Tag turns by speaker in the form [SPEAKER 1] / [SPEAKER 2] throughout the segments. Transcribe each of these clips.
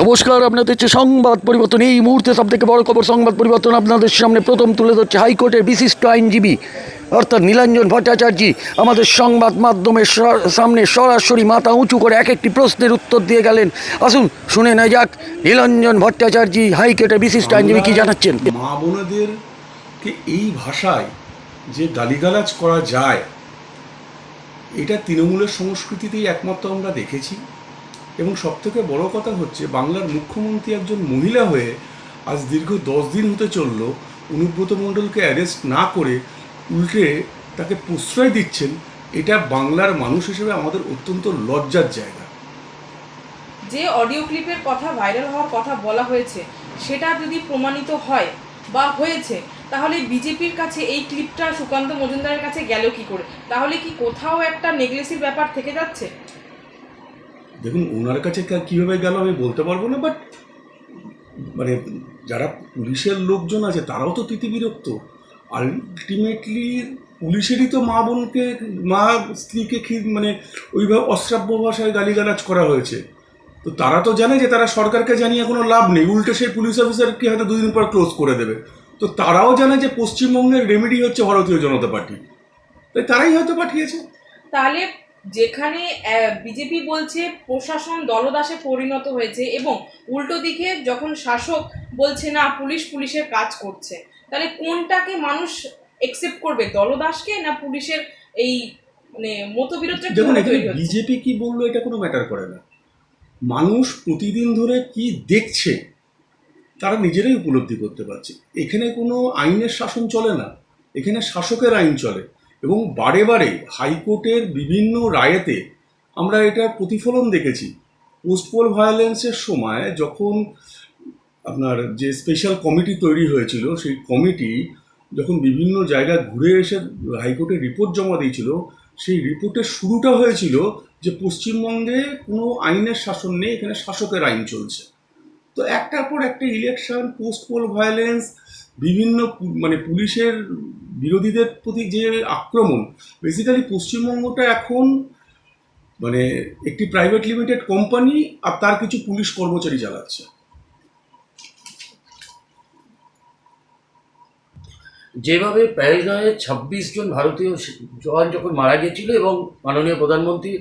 [SPEAKER 1] নমস্কার, আপনাদের হচ্ছে সংবাদ পরিবর্তন, এই মুহূর্তে সব থেকে বড় খবর, সংবাদ পরিবর্তন আপনাদের সামনে প্রথম তুলে ধরছে হাইকোর্টের বিশিষ্ট আইনজীবী, অর্থাৎ নীলাঞ্জন ভট্টাচার্য। আমাদের সংবাদ মাধ্যমের সামনে সরাসরি মাথা উঁচু করে এক একটি প্রশ্নের উত্তর দিয়ে গেলেন। আসুন, শুনে নেওয়া যাক, নীলাঞ্জন ভট্টাচার্য, হাইকোর্টের বিশিষ্ট আইনজীবী কি জানাচ্ছেন?
[SPEAKER 2] মা বোনেদেরকে এই ভাষায় যে গালিগালাজ করা যায়, এটা তৃণমূলের সংস্কৃতিতেই একমাত্র আমরা দেখেছি। এবং সবথেকে বড় কথা হচ্ছে, বাংলার মুখ্যমন্ত্রী একজন মহিলা হয়ে আজ দীর্ঘ দশ দিন হতে চলল, অনুব্রত মণ্ডলকে অ্যারেস্ট না করে উল্টে তাকে প্রশ্রয় দিচ্ছেন, এটা বাংলার মানুষ হিসেবে আমাদের অত্যন্ত লজ্জার জায়গা।
[SPEAKER 3] যে অডিও ক্লিপের কথা ভাইরাল হওয়ার কথা বলা হয়েছে, সেটা যদি প্রমাণিত হয় বা হয়েছে, তাহলে বিজেপির কাছে এই ক্লিপটা সুকান্ত মজুমদারের কাছে গেল কি করে? তাহলে কি কোথাও একটা নেগলেসির ব্যাপার থেকে যাচ্ছে?
[SPEAKER 2] দেখুন, ওনার কাছে কীভাবে গেল আমি বলতে পারব না বাট মানে যারা পুলিশের লোকজন আছে, তারাও তো তিতিবিরক্ত আলটিমেটলি পুলিশেরই তো মা বোনকে, মা স্ত্রীকে মানে ওইভাবে অশ্রাব্য ভাষায় গালিগালাজ করা হয়েছে। তো তারা তো জানে যে তারা সরকারকে জানিয়ে কোনো লাভ নেই, উল্টে সেই পুলিশ অফিসারকে হয়তো দুদিন পর ক্লোজ করে দেবে। তো তারাও জানে যে পশ্চিমবঙ্গের রেমেডি হচ্ছে ভারতীয় জনতা পার্টি। তাই তারাই হয়তো পাঠিয়েছে।
[SPEAKER 3] তাহলে যেখানে বিজেপি বলছে প্রশাসন দলদাসে পরিণত হয়েছে এবং উল্টো দিকে যখন শাসক বলছে না পুলিশ পুলিশের কাজ করছে। তাহলে কোনটাকে মানুষ একসেপ্ট করবে দলদাসকে না পুলিশের এই মানে মতবিরোধটা
[SPEAKER 2] দেখুন বিজেপি কি বলল এটা কোনো ম্যাটার করে না। মানুষ প্রতিদিন ধরে কি দেখছে তারা নিজেরাই উপলব্ধি করতে পারছে। এখানে কোনো আইনের শাসন চলে না এখানে শাসকের আইন চলে। এবং বারে বারে হাইকোর্টের বিভিন্ন রায়েতে আমরা এটার প্রতিফলন দেখেছি। পোস্টপোল ভায়োলেন্সের সময় যখন আপনার যে স্পেশাল কমিটি তৈরি হয়েছিল, সেই কমিটি যখন বিভিন্ন জায়গায় ঘুরে এসে হাইকোর্টে রিপোর্ট জমা দিয়েছিল, সেই রিপোর্টের শুরুটা হয়েছিল যে পশ্চিমবঙ্গে কোনো আইনের শাসন নেই, এখানে শাসকের আইন চলছে। তো একটার পর একটা ইলেকশন, পোস্টপোল ভায়োলেন্স বিভিন্ন মানে পুলিশের বিরোধীদের প্রতি যে আক্রমণ বেসিক্যালি পশ্চিমবঙ্গটা এখন মানে একটি প্রাইভেট লিমিটেড কোম্পানি আর তার কিছু পুলিশ কর্মচারী চালাচ্ছে।
[SPEAKER 4] যেভাবে পেহেলগাঁয়ে ছাব্বিশ জন ভারতীয় জওয়ান যখন মারা গিয়েছিল এবং মাননীয় প্রধানমন্ত্রী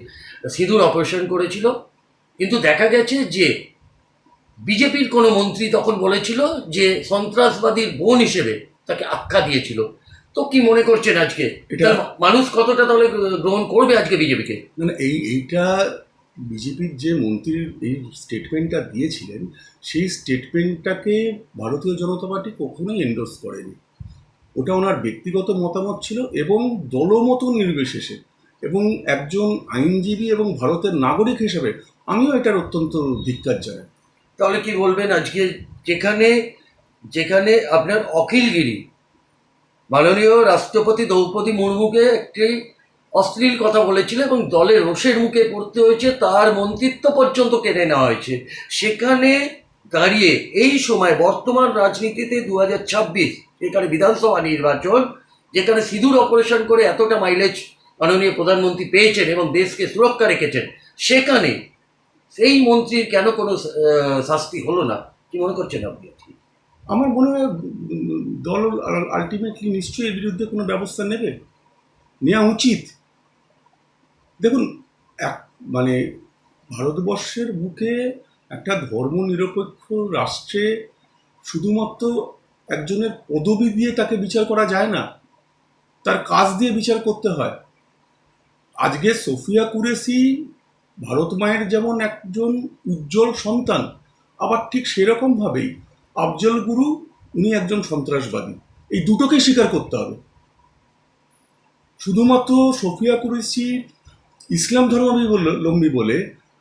[SPEAKER 4] সিঁদুর অপারেশন করেছিল, কিন্তু দেখা গেছে যে বিজেপির কোনো মন্ত্রী তখন বলেছিল যে সন্ত্রাসবাদীর বোন হিসেবে তাকে আখ্যা দিয়েছিল। তো কি মনে করছেন আজকে?
[SPEAKER 2] এটা-
[SPEAKER 4] মানুষ কতটা তাহলে গ্রহণ করবে আজকে বিজেপিকে?
[SPEAKER 2] মানে এই এইটা বিজেপির যে মন্ত্রীর এই স্টেটমেন্টটা দিয়েছিলেন সেই স্টেটমেন্টটাকে ভারতীয় জনতা পার্টি কখনোই এন্ডোর্স করেনি। ওটা ওনার ব্যক্তিগত মতামত ছিল এবং দলমত নির্বিশেষে এবং একজন আইনজীবী এবং ভারতের নাগরিক হিসেবে আমিও এটার অত্যন্ত ধিক্কার জানাই।
[SPEAKER 4] তাহলে কি বলবেন আজকে যেখানে যেখানে আপনার অখিলগিরি, মাননীয় রাষ্ট্রপতি দ্রৌপদী মুর্মুকে একটি অশ্লীল কথা বলেছিল এবং দলের রোষের মুখে পড়তে হয়েছে, তার মন্ত্রিত্ব পর্যন্ত কেড়ে নেওয়া হয়েছে। সেখানে দাঁড়িয়ে এই সময় বর্তমান রাজনীতিতে দু হাজার ছাব্বিশ এখানে বিধানসভা নির্বাচন, যেখানে সিঁদুর অপারেশন করে এতটা মাইলেজ মাননীয় প্রধানমন্ত্রী পেয়েছেন এবং দেশকে সুরক্ষা রেখেছেন, সেখানে সেই মন্ত্রীর কেন কোনো শাস্তি হলো না? কি মনে করছেন আপনি?
[SPEAKER 2] আমার মনে হয় দল আলটিমেটলি নিশ্চয়ই এর বিরুদ্ধে কোনো ব্যবস্থা নেবে। নেওয়া উচিত। দেখুন, এক মানে ভারতবর্ষের বুকে একটা ধর্মনিরপেক্ষ রাষ্ট্রে শুধুমাত্র একজনের পদবি দিয়ে তাকে বিচার করা যায় না, তার কাজ দিয়ে বিচার করতে হয়। আজকে সোফিয়া কুরেশি ভারত মায়ের যেমন একজন উজ্জ্বল সন্তান, আবার ঠিক সেরকমভাবেই আফজল গুরু উনি একজন সন্ত্রাসবাদী। এই দুটোকেই স্বীকার করতে হবে। শুধুমাত্র সোফিয়া কুরেশি ইসলাম ধর্মাবলম্বী বলে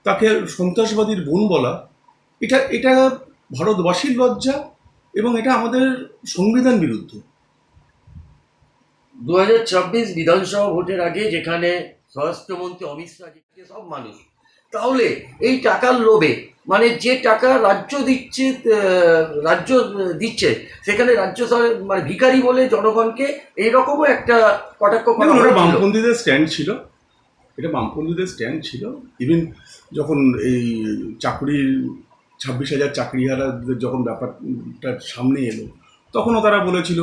[SPEAKER 2] তাকে সন্ত্রাসবাদীর বোন বলা, এটা এটা ভারতবাসীর লজ্জা এবং এটা আমাদের সংবিধান বিরুদ্ধ।
[SPEAKER 4] দু হাজার ছাব্বিশ বিধানসভা ভোটের আগে যেখানে স্বরাষ্ট্রমন্ত্রী অমিত শাহ সব মানুষ। তাহলে এই টাকার লোভে মানে যে টাকা রাজ্য দিচ্ছে রাজ্য দিচ্ছে সেখানে রাজ্য সরকার মানে ভিখারি বলে জনগণকে এইরকমও একটা কটাক্ষ
[SPEAKER 2] বামপন্থীদের স্ট্যান্ড ছিল। এটা বামপন্থীদের স্ট্যান্ড ছিল। ইভেন যখন এই চাকরির ছাব্বিশ হাজার চাকরিহারাদের যখন ব্যাপারটা সামনে এলো তখনও তারা বলেছিল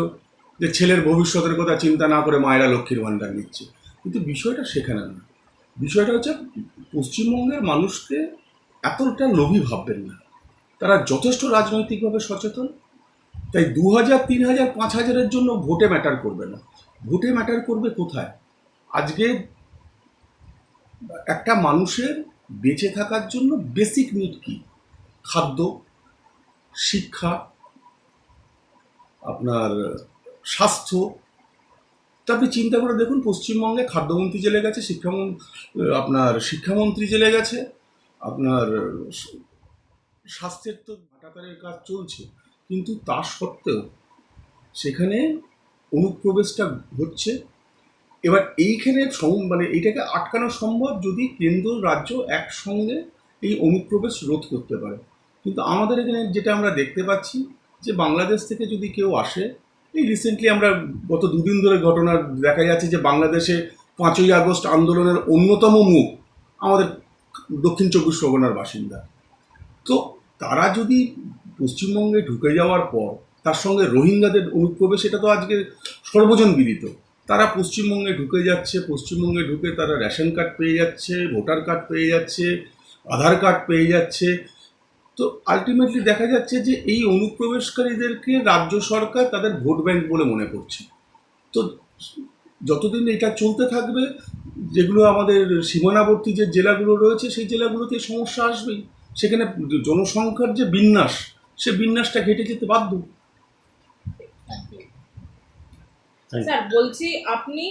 [SPEAKER 2] যে ছেলের ভবিষ্যতের কথা চিন্তা না করে মায়েরা লক্ষ্মীর ভাণ্ডার নিচ্ছে। কিন্তু বিষয়টা সেখানে না। বিষয়টা হচ্ছে পশ্চিমবঙ্গের মানুষকে এতটা লোভী ভাববেন না। তারা যথেষ্ট রাজনৈতিকভাবে সচেতন। তাই দু হাজার তিন হাজার পাঁচ হাজারের জন্য ভোটে ম্যাটার করবে না। ভোটে ম্যাটার করবে কোথায়? আজকে একটা মানুষের বেঁচে থাকার জন্য বেসিক নিড কি? খাদ্য, শিক্ষা, আপনার স্বাস্থ্য আপনি চিন্তা করে দেখুন, পশ্চিমবঙ্গে খাদ্যমন্ত্রী জেলে গেছে শিক্ষামন্ত্রী আপনার শিক্ষামন্ত্রী জেলে গেছে, আপনার স্বাস্থ্যের তো হাটাতারের কাজ চলছে, কিন্তু তা সত্ত্বেও সেখানে অনুপ্রবেশটা হচ্ছে। এবার এইখানে মানে এইটাকে আটকানো সম্ভব যদি কেন্দ্র, রাজ্য একসঙ্গে এই অনুপ্রবেশ রোধ করতে পারে। কিন্তু আমাদের এখানে যেটা আমরা দেখতে পাচ্ছি যে বাংলাদেশ থেকে যদি কেউ আসে এই রিসেন্টলি আমরা গত দুদিন ধরে ঘটনা দেখা যাচ্ছে যে বাংলাদেশে পাঁচই আগস্ট আন্দোলনের অন্যতম মুখ আমাদের দক্ষিণ চব্বিশ পরগনার বাসিন্দা। তো তারা যদি পশ্চিমবঙ্গে ঢুকে যাওয়ার পর তার সঙ্গে রোহিঙ্গাদের অনুপ্রবেশ এটা তো আজকে সর্বজন বিদিত। তারা পশ্চিমবঙ্গে ঢুকে যাচ্ছে, পশ্চিমবঙ্গে ঢুকে তারা রেশন কার্ড পেয়ে যাচ্ছে, ভোটার কার্ড পেয়ে যাচ্ছে, আধার কার্ড পেয়ে যাচ্ছে। তো আলটিমেটলি দেখা যাচ্ছে যে এই অনুপ্রবেশকারীদেরকে রাজ্য সরকার তাদের ভোট ব্যাংক বলে মনে করছে। তো যতদিন এটা চলতে থাকবে, যেগুলো আমাদের সীমানাবর্তী যে জেলাগুলো রয়েছে, সেই জেলাগুলোতে সমস্যা আসবেই। সেখানে জনসংখ্যার যে বিন্যাস, সে বিন্যাসটা ঘেটে যেতে বাধ্য।
[SPEAKER 3] স্যার বলছি আপনি